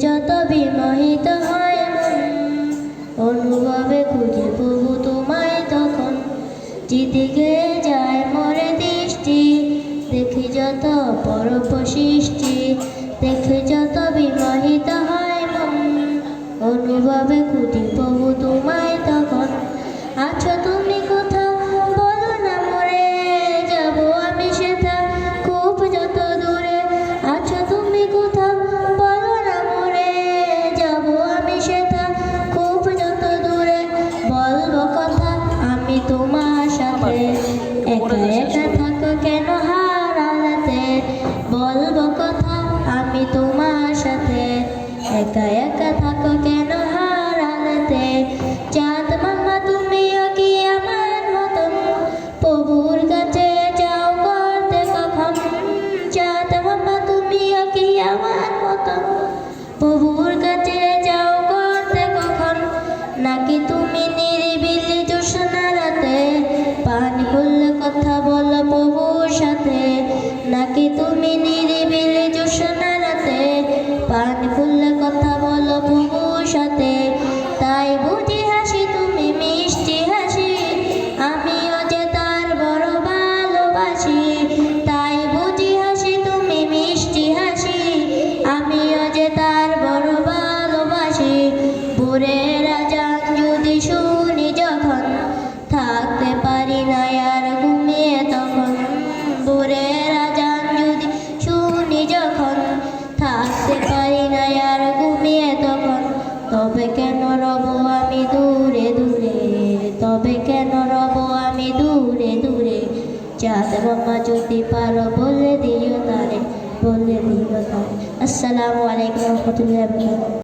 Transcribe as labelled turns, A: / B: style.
A: যত বিমোহিত হয় অনুভবে খুঁজে প্রভু তোমায় তখন। জিদিকে যায় মরে দৃষ্টি, দেখি যত পরপ সৃষ্টি, দেখি যত বিমোহিত একা থাকো কেন হারাতে বলব কথা আমি তোমার সাথে। একা একা থাকো কেন হারাতে চাঁদ মামা তুমিও কি আমার মতন? প্রভুর কাছে যাও করতে কখন? চাঁদ মামা তুমিও কি আমার মতন? প্রভুর কাছে নাকি তুমি নিরিবিলি জোসনা রাতে পানি খুললে কথা বলো প্রভুর সাথে? তাই বুঝি হাসি, তুমি মিষ্টি হাসি। আমিও যে তার বড় ভালোবাসি, তাই বুঝি হাসি, তুমি মিষ্টি হাসি। আমিও যে তার বড় ভালোবাসি, ভোরের আজান যদি শুনি তবে কেন রব আমি দূরে দূরে? তবে কেন রব আমি দূরে দূরে? চাঁদ বাবা যদি পারো বলে দিও তারে, বলে দিও তারে। আসসালামু আলাইকুম রহমতুল্লাহ